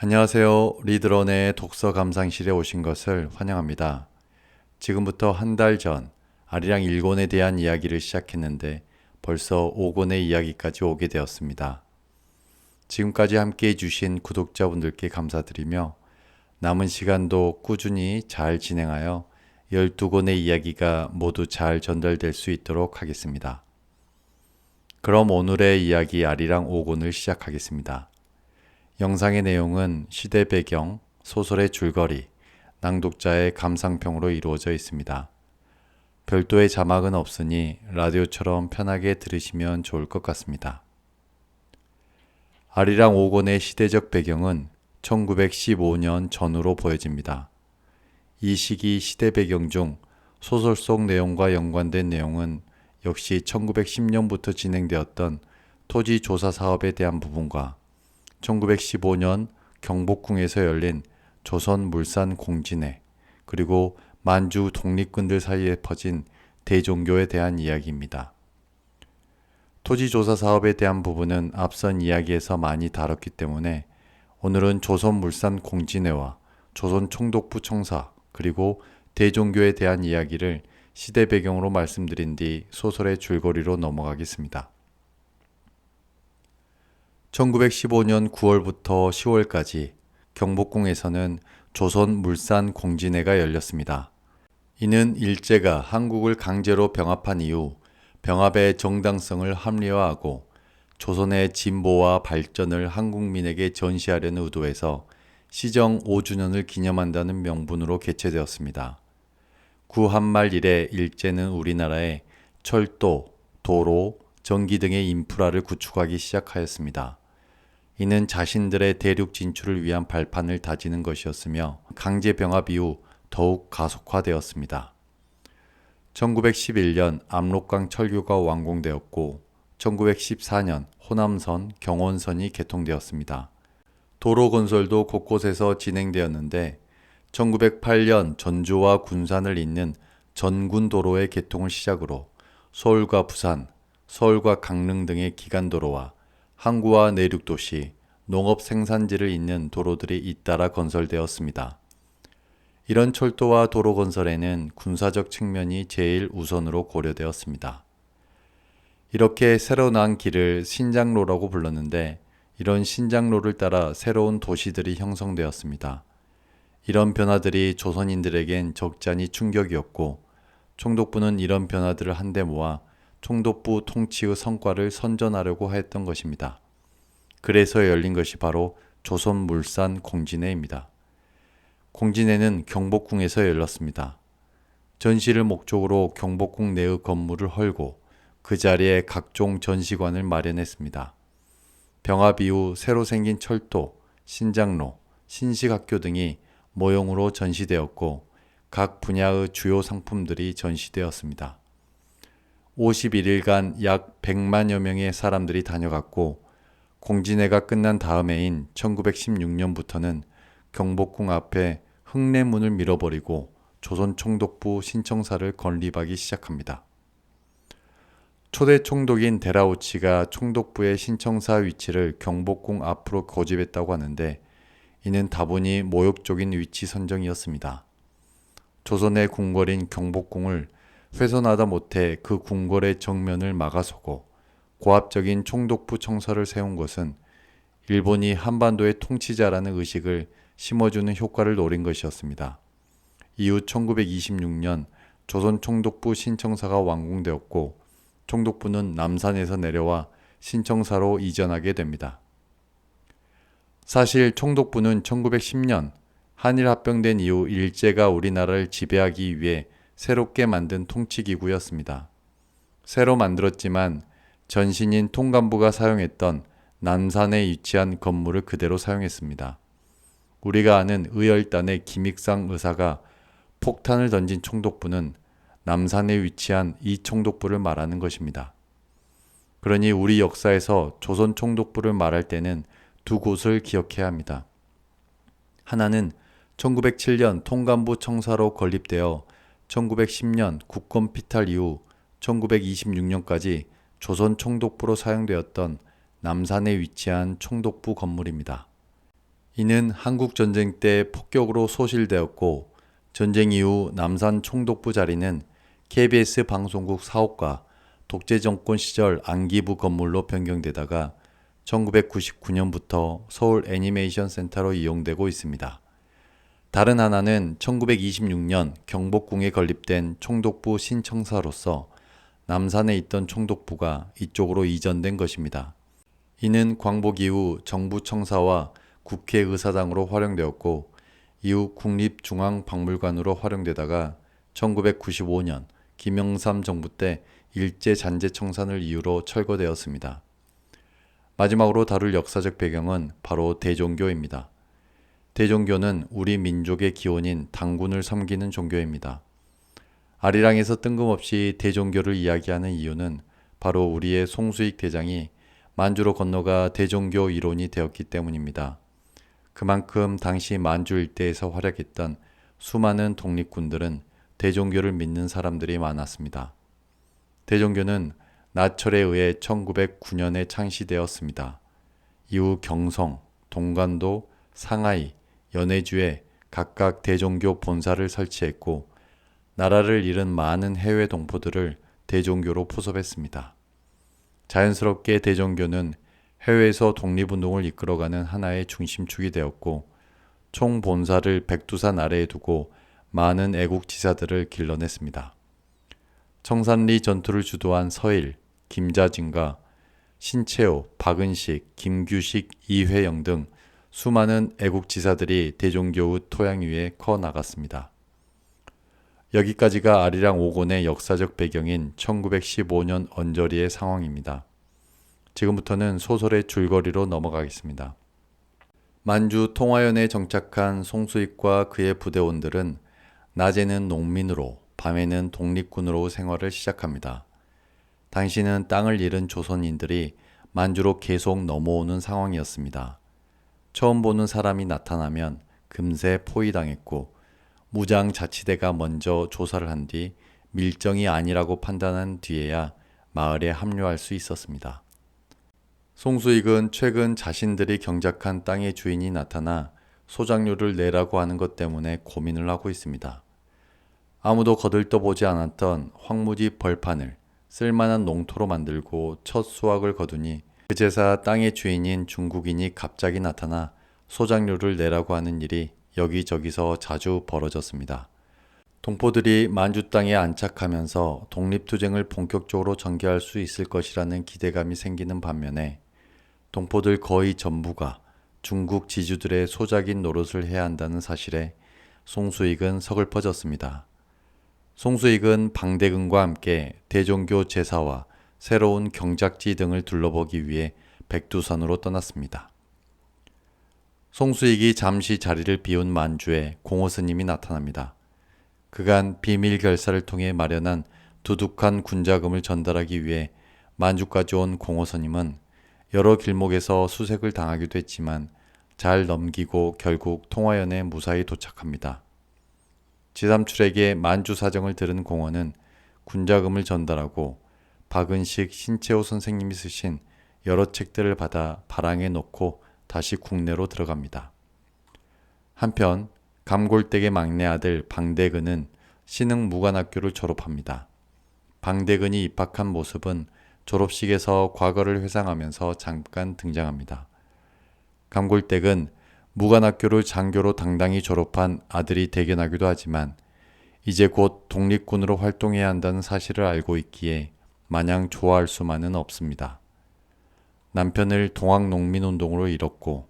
안녕하세요. 리드런의 독서 감상실에 오신 것을 환영합니다. 지금부터 한 달 전 아리랑 1권에 대한 이야기를 시작했는데 벌써 5권의 이야기까지 오게 되었습니다. 지금까지 함께 해주신 구독자분들께 감사드리며 남은 시간도 꾸준히 잘 진행하여 12권의 이야기가 모두 잘 전달될 수 있도록 하겠습니다. 그럼 오늘의 이야기 아리랑 5권을 시작하겠습니다. 영상의 내용은 시대 배경, 소설의 줄거리, 낭독자의 감상평으로 이루어져 있습니다. 별도의 자막은 없으니 라디오처럼 편하게 들으시면 좋을 것 같습니다. 아리랑 5권의 시대적 배경은 1915년 전후로 보여집니다. 이 시기 시대 배경 중 소설 속 내용과 연관된 내용은 역시 1910년부터 진행되었던 토지 조사 사업에 대한 부분과 1915년 경복궁에서 열린 조선 물산 공진회 그리고 만주 독립군들 사이에 퍼진 대종교에 대한 이야기입니다. 토지조사 사업에 대한 부분은 앞선 이야기에서 많이 다뤘기 때문에 오늘은 조선물산 공진회와 조선 총독부 청사 그리고 대종교에 대한 이야기를 시대 배경으로 말씀드린 뒤 소설의 줄거리로 넘어가겠습니다. 1915년 9월부터 10월까지 경복궁에서는 조선 물산 공진회가 열렸습니다. 이는 일제가 한국을 강제로 병합한 이후 병합의 정당성을 합리화하고 조선의 진보와 발전을 한국민에게 전시하려는 의도에서 시정 5주년을 기념한다는 명분으로 개최되었습니다. 구한말 이래 일제는 우리나라에 철도, 도로, 전기 등의 인프라를 구축하기 시작하였습니다. 이는 자신들의 대륙 진출을 위한 발판을 다지는 것이었으며 강제 병합 이후 더욱 가속화되었습니다. 1911년 압록강 철교가 완공되었고 1914년 호남선, 경원선이 개통되었습니다. 도로 건설도 곳곳에서 진행되었는데 1908년 전주와 군산을 잇는 전군도로의 개통을 시작으로 서울과 부산, 서울과 강릉 등의 기간도로와 항구와 내륙도시, 농업 생산지를 잇는 도로들이 잇따라 건설되었습니다. 이런 철도와 도로 건설에는 군사적 측면이 제일 우선으로 고려되었습니다. 이렇게 새로 난 길을 신장로라고 불렀는데 이런 신장로를 따라 새로운 도시들이 형성되었습니다. 이런 변화들이 조선인들에겐 적잖이 충격이었고 총독부는 이런 변화들을 한데 모아 총독부 통치의 성과를 선전하려고 했던 것입니다. 그래서 열린 것이 바로 조선물산 공진회입니다. 공진회는 경복궁에서 열렸습니다. 전시를 목적으로 경복궁 내의 건물을 헐고 그 자리에 각종 전시관을 마련했습니다. 병합 이후 새로 생긴 철도, 신장로, 신식학교 등이 모형으로 전시되었고 각 분야의 주요 상품들이 전시되었습니다. 51일간 약 100만여 명의 사람들이 다녀갔고 공진회가 끝난 다음 해인 1916년부터는 경복궁 앞에 흙내문을 밀어버리고 조선 총독부 신청사를 건립하기 시작합니다. 초대 총독인 데라우치가 총독부의 신청사 위치를 경복궁 앞으로 고집했다고 하는데 이는 다분히 모욕적인 위치 선정이었습니다. 조선의 궁궐인 경복궁을 훼손하다 못해 그 궁궐의 정면을 막아서고 고압적인 총독부 청사를 세운 것은 일본이 한반도의 통치자라는 의식을 심어주는 효과를 노린 것이었습니다. 이후 1926년 조선 총독부 신청사가 완공되었고 총독부는 남산에서 내려와 신청사로 이전하게 됩니다. 사실 총독부는 1910년 한일 합병된 이후 일제가 우리나라를 지배하기 위해 새롭게 만든 통치기구였습니다. 새로 만들었지만 전신인 통감부가 사용했던 남산에 위치한 건물을 그대로 사용했습니다. 우리가 아는 의열단의 김익상 의사가 폭탄을 던진 총독부는 남산에 위치한 이 총독부를 말하는 것입니다. 그러니 우리 역사에서 조선 총독부를 말할 때는 두 곳을 기억해야 합니다. 하나는 1907년 통감부 청사로 건립되어 1910년 국권 피탈 이후 1926년까지 조선 총독부로 사용되었던 남산에 위치한 총독부 건물입니다. 이는 한국 전쟁 때 폭격으로 소실되었고 전쟁 이후 남산 총독부 자리는 KBS 방송국 사옥과 독재 정권 시절 안기부 건물로 변경되다가 1999년부터 서울 애니메이션 센터로 이용되고 있습니다. 다른 하나는 1926년 경복궁에 건립된 총독부 신청사로서 남산에 있던 총독부가 이쪽으로 이전된 것입니다. 이는 광복 이후 정부 청사와 국회의사당으로 활용되었고 이후 국립중앙박물관으로 활용되다가 1995년 김영삼 정부 때 일제 잔재 청산을 이유로 철거되었습니다. 마지막으로 다룰 역사적 배경은 바로 대종교입니다. 대종교는 우리 민족의 기원인 당군을 섬기는 종교입니다. 아리랑에서 뜬금없이 대종교를 이야기하는 이유는 바로 우리의 송수익 대장이 만주로 건너가 대종교 이론이 되었기 때문입니다. 그만큼 당시 만주 일대에서 활약했던 수많은 독립군들은 대종교를 믿는 사람들이 많았습니다. 대종교는 나철에 의해 1909년에 창시되었습니다. 이후 경성, 동간도, 상하이, 연해주에 각각 대종교 본사를 설치했고 나라를 잃은 많은 해외 동포들을 대종교로 포섭했습니다. 자연스럽게 대종교는 해외에서 독립운동을 이끌어가는 하나의 중심축이 되었고 총 본사를 백두산 아래에 두고 많은 애국 지사들을 길러냈습니다. 청산리 전투를 주도한 서일, 김자진과 신채호, 박은식, 김규식, 이회영 등 수많은 애국 지사들이 대종교의 토양 위에 커 나갔습니다. 여기까지가 아리랑 5권의 역사적 배경인 1915년 언저리의 상황입니다. 지금부터는 소설의 줄거리로 넘어가겠습니다. 만주 통화연에 정착한 송수익과 그의 부대원들은 낮에는 농민으로 밤에는 독립군으로 생활을 시작합니다. 당시는 땅을 잃은 조선인들이 만주로 계속 넘어오는 상황이었습니다. 처음 보는 사람이 나타나면 금세 포위당했고 무장 자치대가 먼저 조사를 한 뒤 밀정이 아니라고 판단한 뒤에야 마을에 합류할 수 있었습니다. 송수익은 최근 자신들이 경작한 땅의 주인이 나타나 소장료를 내라고 하는 것 때문에 고민을 하고 있습니다. 아무도 거들떠보지 않았던 황무지 벌판을 쓸만한 농토로 만들고 첫 수확을 거두니 그 제사 땅의 주인인 중국인이 갑자기 나타나 소장료를 내라고 하는 일이 여기저기서 자주 벌어졌습니다. 동포들이 만주 땅에 안착하면서 독립투쟁을 본격적으로 전개할 수 있을 것이라는 기대감이 생기는 반면에 동포들 거의 전부가 중국 지주들의 소작인 노릇을 해야 한다는 사실에 송수익은 서글퍼졌습니다. 송수익은 방대근과 함께 대종교 제사와 새로운 경작지 등을 둘러보기 위해 백두산으로 떠났습니다. 송수익이 잠시 자리를 비운 만주에 공호 스님이 나타납니다. 그간 비밀 결사를 통해 마련한 두둑한 군자금을 전달하기 위해 만주까지 온 공호 스님은 여러 길목에서 수색을 당하기도 했지만 잘 넘기고 결국 통화연에 무사히 도착합니다. 지삼출에게 만주 사정을 들은 공원은 군자금을 전달하고 박은식 신채호 선생님이 쓰신 여러 책들을 받아 바랑에 놓고 다시 국내로 들어갑니다. 한편 감골댁의 막내 아들 방대근은 신흥 무관학교를 졸업합니다. 방대근이 입학한 모습은 졸업식에서 과거를 회상하면서 잠깐 등장합니다. 감골댁은 무관학교를 장교로 당당히 졸업한 아들이 대견하기도 하지만 이제 곧 독립군으로 활동해야 한다는 사실을 알고 있기에 마냥 좋아할 수만은 없습니다. 남편을 동학농민운동으로 잃었고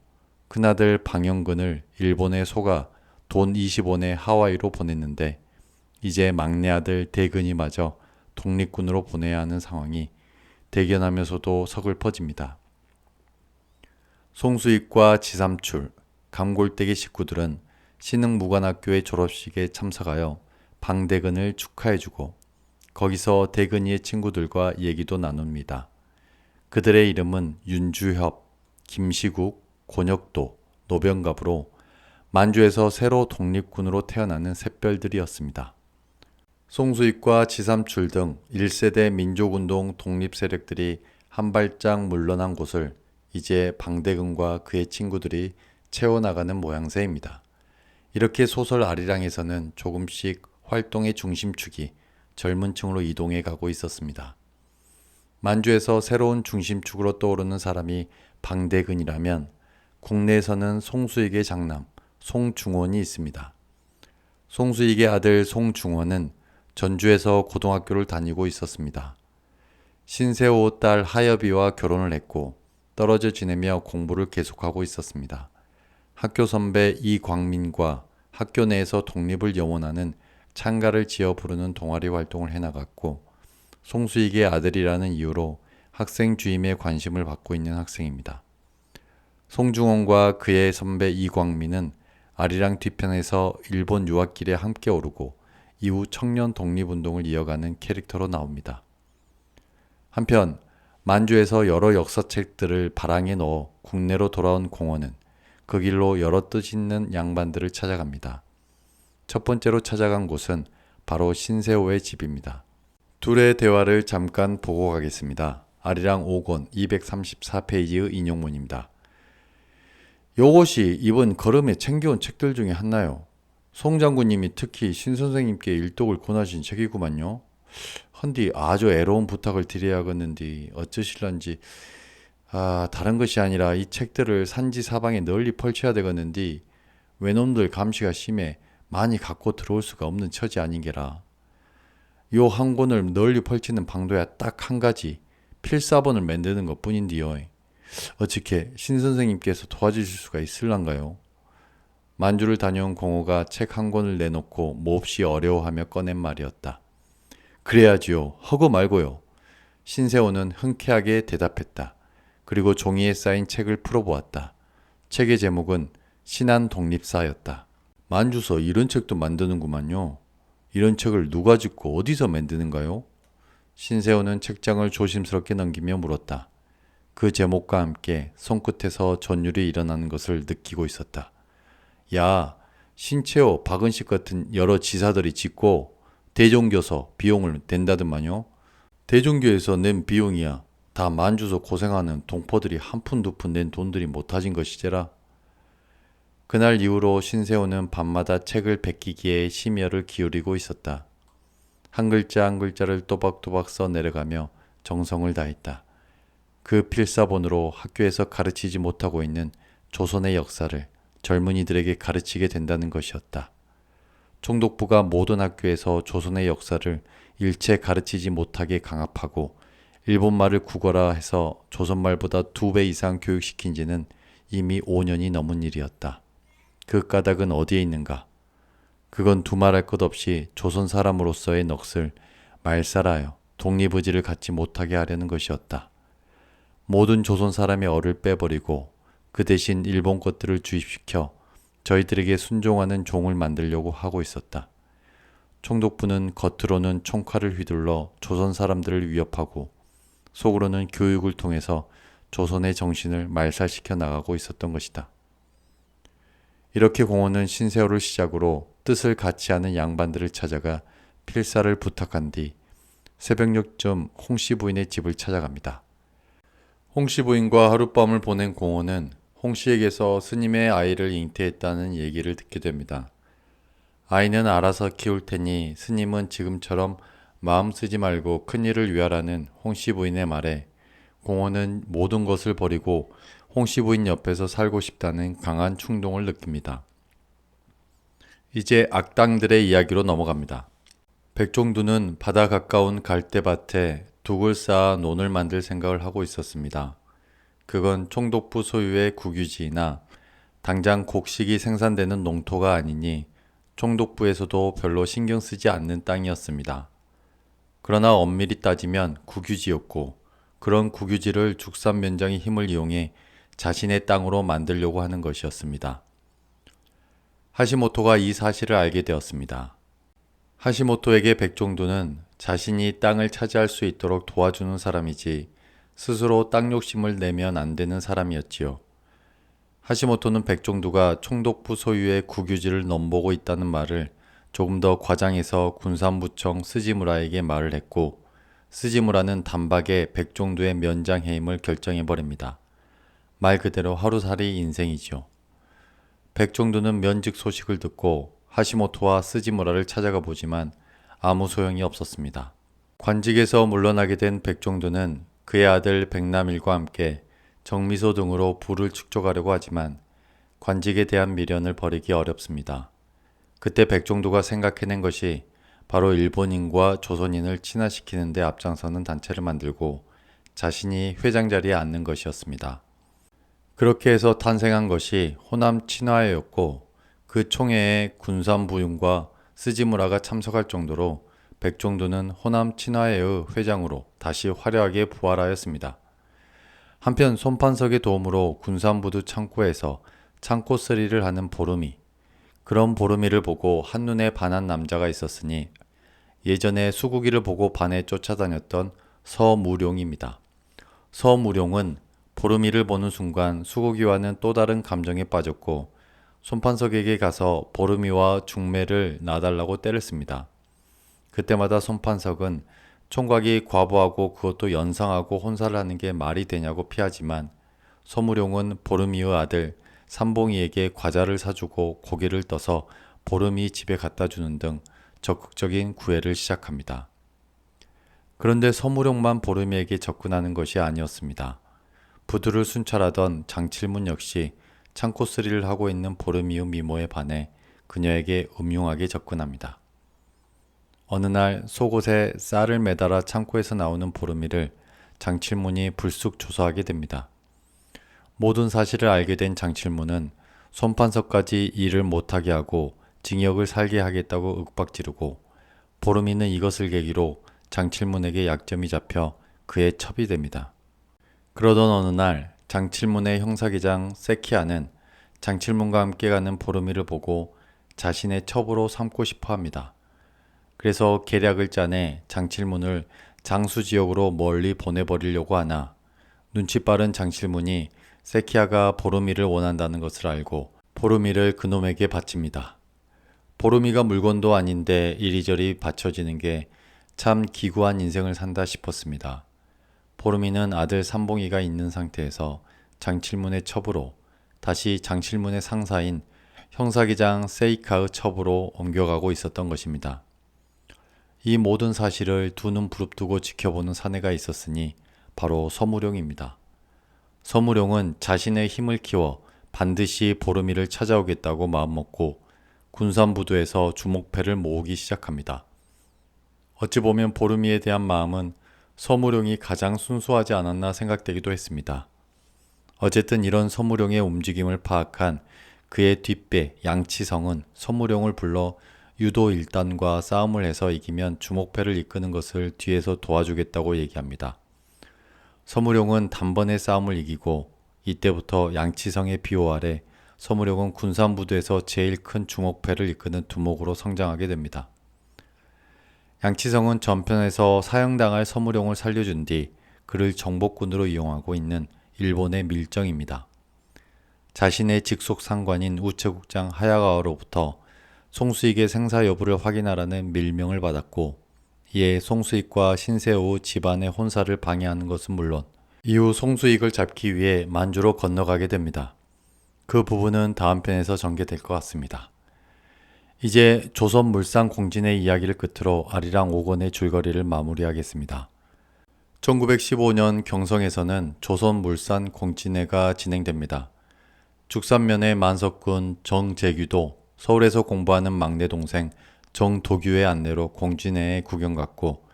큰아들 방영근을 일본에 속아 돈 20원에 하와이로 보냈는데 이제 막내 아들 대근이 마저 독립군으로 보내야 하는 상황이 대견하면서도 서글퍼집니다. 송수익과 지삼출, 감골댁의 식구들은 신흥무관학교의 졸업식에 참석하여 방대근을 축하해주고 거기서 대근이의 친구들과 얘기도 나눕니다. 그들의 이름은 윤주협, 김시국, 권혁도, 노병갑으로 만주에서 새로 독립군으로 태어나는 샛별들이었습니다. 송수익과 지삼출 등 1세대 민족운동 독립 세력들이 한 발짝 물러난 곳을 이제 방대근과 그의 친구들이 채워나가는 모양새입니다. 이렇게 소설 아리랑에서는 조금씩 활동의 중심축이 젊은 층으로 이동해 가고 있었습니다. 만주에서 새로운 중심축으로 떠오르는 사람이 방대근이라면 국내에서는 송수익의 장남 송중원이 있습니다. 송수익의 아들 송중원은 전주에서 고등학교를 다니고 있었습니다. 신세호 딸 하여비와 결혼을 했고 떨어져 지내며 공부를 계속하고 있었습니다. 학교 선배 이광민과 학교 내에서 독립을 염원하는 창가를 지어 부르는 동아리 활동을 해나갔고 송수익의 아들이라는 이유로 학생 주임에 관심을 받고 있는 학생입니다. 송중원과 그의 선배 이광민은 아리랑 뒤편에서 일본 유학길에 함께 오르고 이후 청년 독립운동을 이어가는 캐릭터로 나옵니다. 한편 만주에서 여러 역사책들을 바랑에 넣어 국내로 돌아온 공원은 그 길로 여러 뜻 있는 양반들을 찾아갑니다. 첫 번째로 찾아간 곳은 바로 신세호의 집입니다. 둘의 대화를 잠깐 보고 가겠습니다. 아리랑 5권 234페이지의 인용문입니다. 요것이 이번 걸음에 챙겨온 책들 중에 하나요. 송 장군님이 특히 신 선생님께 일독을 권하신 책이구만요. 헌디 아주 애로운 부탁을 드려야겠는디 어쩌실런지 아 다른 것이 아니라 이 책들을 산지 사방에 널리 펼쳐야 되겠는디 외놈들 감시가 심해 많이 갖고 들어올 수가 없는 처지 아닌게라. 요 한 권을 널리 펼치는 방도야 딱 한 가지 필사본을 만드는 것 뿐인데요. 어떻게 신 선생님께서 도와주실 수가 있을란가요? 만주를 다녀온 공호가 책 한 권을 내놓고 몹시 어려워하며 꺼낸 말이었다. 그래야지요. 허고 말고요. 신세호는 흔쾌하게 대답했다. 그리고 종이에 쌓인 책을 풀어보았다. 책의 제목은 신한 독립사였다. 만주서 이런 책도 만드는구만요. 이런 책을 누가 짓고 어디서 만드는가요? 신세호는 책장을 조심스럽게 넘기며 물었다. 그 제목과 함께 손끝에서 전율이 일어나는 것을 느끼고 있었다. 야, 신채호, 박은식 같은 여러 지사들이 짓고 대종교서 비용을 댄다더만요. 대종교에서 낸 비용이야. 다 만주서 고생하는 동포들이 한 푼 두 푼 낸 돈들이 못하진 것이제라. 그날 이후로 신세호는 밤마다 책을 베끼기에 심혈을 기울이고 있었다. 한 글자 한 글자를 또박또박 써 내려가며 정성을 다했다. 그 필사본으로 학교에서 가르치지 못하고 있는 조선의 역사를 젊은이들에게 가르치게 된다는 것이었다. 총독부가 모든 학교에서 조선의 역사를 일체 가르치지 못하게 강압하고 일본말을 국어라 해서 조선말보다 두 배 이상 교육시킨 지는 이미 5년이 넘은 일이었다. 그 까닭은 어디에 있는가? 그건 두말할 것 없이 조선 사람으로서의 넋을 말살하여 독립의지를 갖지 못하게 하려는 것이었다. 모든 조선 사람의 얼을 빼버리고 그 대신 일본 것들을 주입시켜 저희들에게 순종하는 종을 만들려고 하고 있었다. 총독부는 겉으로는 총칼을 휘둘러 조선 사람들을 위협하고 속으로는 교육을 통해서 조선의 정신을 말살시켜 나가고 있었던 것이다. 이렇게 공원은 신세호를 시작으로 뜻을 같이 하는 양반들을 찾아가 필사를 부탁한 뒤 새벽녘쯤 홍씨 부인의 집을 찾아갑니다. 홍씨 부인과 하룻밤을 보낸 공원은 홍씨에게서 스님의 아이를 잉태했다는 얘기를 듣게 됩니다. 아이는 알아서 키울 테니 스님은 지금처럼 마음 쓰지 말고 큰일을 위하라는 홍씨 부인의 말에 공원은 모든 것을 버리고 홍씨 부인 옆에서 살고 싶다는 강한 충동을 느낍니다. 이제 악당들의 이야기로 넘어갑니다. 백종두는 바다 가까운 갈대밭에 둑을 쌓아 논을 만들 생각을 하고 있었습니다. 그건 총독부 소유의 국유지이나 당장 곡식이 생산되는 농토가 아니니 총독부에서도 별로 신경 쓰지 않는 땅이었습니다. 그러나 엄밀히 따지면 국유지였고 그런 국유지를 죽산 면장의 힘을 이용해 자신의 땅으로 만들려고 하는 것이었습니다. 하시모토가 이 사실을 알게 되었습니다. 하시모토에게 백종두는 자신이 땅을 차지할 수 있도록 도와주는 사람이지 스스로 땅 욕심을 내면 안 되는 사람이었지요. 하시모토는 백종두가 총독부 소유의 국유지를 넘보고 있다는 말을 조금 더 과장해서 군산부청 스지무라에게 말을 했고 스지무라는 단박에 백종두의 면장 해임을 결정해 버립니다. 말 그대로 하루살이 인생이지요. 백종도는 면직 소식을 듣고 하시모토와 스지무라를 찾아가 보지만 아무 소용이 없었습니다. 관직에서 물러나게 된 백종도는 그의 아들 백남일과 함께 정미소 등으로 부를 축적하려고 하지만 관직에 대한 미련을 버리기 어렵습니다. 그때 백종도가 생각해낸 것이 바로 일본인과 조선인을 친화시키는 데 앞장서는 단체를 만들고 자신이 회장 자리에 앉는 것이었습니다. 그렇게 해서 탄생한 것이 호남 친화회였고 그 총회에 군산부윤과 스지무라가 참석할 정도로 백종도는 호남 친화회의 회장으로 다시 화려하게 부활하였습니다. 한편 손판석의 도움으로 군산부두 창고에서 창고 쓰리를 하는 보름이 그런 보름이를 보고 한눈에 반한 남자가 있었으니 예전에 수국이를 보고 반해 쫓아다녔던 서무룡입니다. 서무룡은 보름이를 보는 순간 수국이와는 또 다른 감정에 빠졌고 손판석에게 가서 보름이와 중매를 놔달라고 때렸습니다. 그때마다 손판석은 총각이 과부하고 그것도 연상하고 혼사를 하는 게 말이 되냐고 피하지만 서무룡은 보름이의 아들 삼봉이에게 과자를 사주고 고기를 떠서 보름이 집에 갖다 주는 등 적극적인 구애를 시작합니다. 그런데 서무룡만 보름이에게 접근하는 것이 아니었습니다. 부두를 순찰하던 장칠문 역시 창고 쓰리를 하고 있는 보름이의 미모에 반해 그녀에게 음흉하게 접근합니다. 어느 날 속옷에 쌀을 매달아 창고에서 나오는 보름이를 장칠문이 불쑥 조사하게 됩니다. 모든 사실을 알게 된 장칠문은 손판석까지 일을 못하게 하고 징역을 살게 하겠다고 윽박지르고 보름이는 이것을 계기로 장칠문에게 약점이 잡혀 그의 첩이 됩니다. 그러던 어느 날 장칠문의 형사기장 세키아는 장칠문과 함께 가는 보름이를 보고 자신의 첩으로 삼고 싶어 합니다. 그래서 계략을 짜내 장칠문을 장수 지역으로 멀리 보내버리려고 하나 눈치 빠른 장칠문이 세키아가 보름이를 원한다는 것을 알고 보름이를 그놈에게 바칩니다. 보름이가 물건도 아닌데 이리저리 받쳐지는 게 참 기구한 인생을 산다 싶었습니다. 보름이는 아들 삼봉이가 있는 상태에서 장칠문의 첩으로 다시 장칠문의 상사인 형사기장 세이카의 첩으로 옮겨가고 있었던 것입니다. 이 모든 사실을 두 눈 부릅뜨고 지켜보는 사내가 있었으니 바로 서무룡입니다. 서무룡은 자신의 힘을 키워 반드시 보름이를 찾아오겠다고 마음먹고 군산부두에서 주목패를 모으기 시작합니다. 어찌 보면 보름이에 대한 마음은 서무룡이 가장 순수하지 않았나 생각되기도 했습니다. 어쨌든 이런 서무룡의 움직임을 파악한 그의 뒷배 양치성은 서무룡을 불러 유도 일단과 싸움을 해서 이기면 주목패를 이끄는 것을 뒤에서 도와주겠다고 얘기합니다. 서무룡은 단번에 싸움을 이기고 이때부터 양치성의 비호 아래 서무룡은 군산부두에서 제일 큰 주목패를 이끄는 두목으로 성장하게 됩니다. 양치성은 전편에서 사형당할 서무룡을 살려준 뒤 그를 정복군으로 이용하고 있는 일본의 밀정입니다. 자신의 직속 상관인 우체국장 하야가와로부터 송수익의 생사 여부를 확인하라는 밀명을 받았고 이에 송수익과 신세호 집안의 혼사를 방해하는 것은 물론 이후 송수익을 잡기 위해 만주로 건너가게 됩니다. 그 부분은 다음 편에서 전개될 것 같습니다. 이제 조선 물산 공진의 이야기를 끝으로 아리랑 5권의 줄거리를 마무리하겠습니다. 1915년 경성에서는 조선 물산 공진회가 진행됩니다. 죽산면의 만석군 정재규도 서울에서 공부하는 막내 동생 정도규의 안내로 공진회에 구경 갔고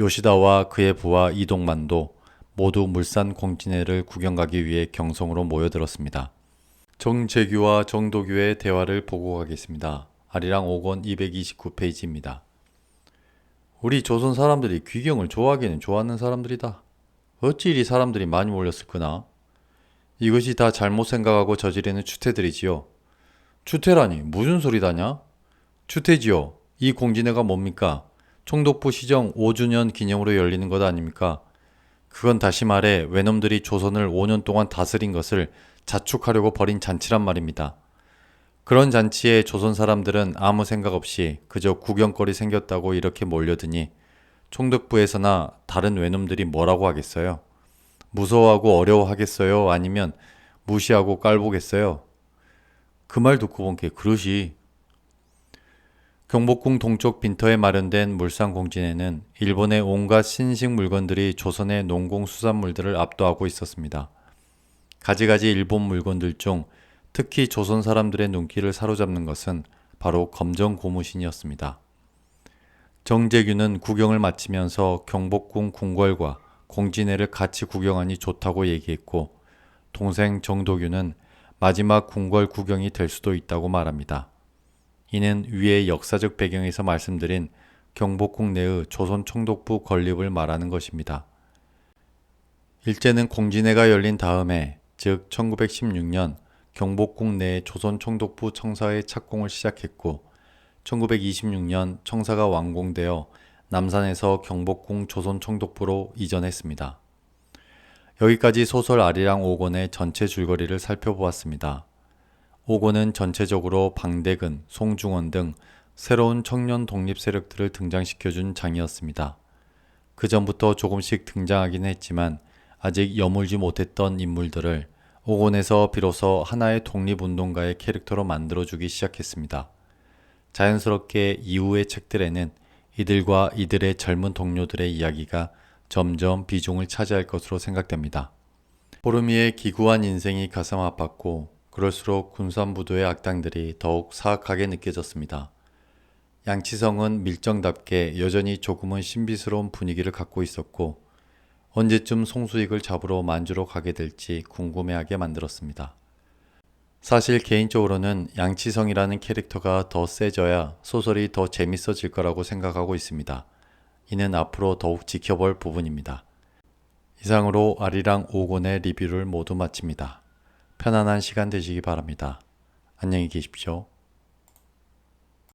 요시다와 그의 부하 이동만도 모두 물산 공진회를 구경 가기 위해 경성으로 모여들었습니다. 정재규와 정도규의 대화를 보고 가겠습니다. 아리랑 5권 229페이지입니다. 우리 조선 사람들이 귀경을 좋아하기는 좋아하는 사람들이다. 어찌 이리 사람들이 많이 몰렸을 거나? 이것이 다 잘못 생각하고 저지르는 추태들이지요. 추태라니 무슨 소리다냐? 추태지요. 이 공진회가 뭡니까? 총독부 시정 5주년 기념으로 열리는 것 아닙니까? 그건 다시 말해 외놈들이 조선을 5년 동안 다스린 것을 자축하려고 벌인 잔치란 말입니다. 그런 잔치에 조선 사람들은 아무 생각 없이 그저 구경거리 생겼다고 이렇게 몰려드니 총독부에서나 다른 외놈들이 뭐라고 하겠어요? 무서워하고 어려워하겠어요? 아니면 무시하고 깔보겠어요? 그 말 듣고 본 게 그러시. 경복궁 동쪽 빈터에 마련된 물산공진에는 일본의 온갖 신식 물건들이 조선의 농공수산물들을 압도하고 있었습니다. 가지가지 일본 물건들 중 특히 조선 사람들의 눈길을 사로잡는 것은 바로 검정 고무신이었습니다. 정재규는 구경을 마치면서 경복궁 궁궐과 공진회를 같이 구경하니 좋다고 얘기했고 동생 정도규는 마지막 궁궐 구경이 될 수도 있다고 말합니다. 이는 위의 역사적 배경에서 말씀드린 경복궁 내의 조선 총독부 건립을 말하는 것입니다. 일제는 공진회가 열린 다음에 즉 1916년 경복궁 내 조선 총독부 청사의 착공을 시작했고 1926년 청사가 완공되어 남산에서 경복궁 조선 총독부로 이전했습니다. 여기까지 소설 아리랑 5권의 전체 줄거리를 살펴보았습니다. 5권은 전체적으로 방대근, 송중원 등 새로운 청년 독립 세력들을 등장시켜준 장이었습니다. 그 전부터 조금씩 등장하긴 했지만 아직 여물지 못했던 인물들을 5권에서 비로소 하나의 독립운동가의 캐릭터로 만들어주기 시작했습니다. 자연스럽게 이후의 책들에는 이들과 이들의 젊은 동료들의 이야기가 점점 비중을 차지할 것으로 생각됩니다. 보르미의 기구한 인생이 가슴 아팠고 그럴수록 군산부도의 악당들이 더욱 사악하게 느껴졌습니다. 양치성은 밀정답게 여전히 조금은 신비스러운 분위기를 갖고 있었고 언제쯤 송수익을 잡으러 만주로 가게 될지 궁금해하게 만들었습니다. 사실 개인적으로는 양치성이라는 캐릭터가 더 세져야 소설이 더 재밌어질 거라고 생각하고 있습니다. 이는 앞으로 더욱 지켜볼 부분입니다. 이상으로 아리랑 5권의 리뷰를 모두 마칩니다. 편안한 시간 되시기 바랍니다. 안녕히 계십시오.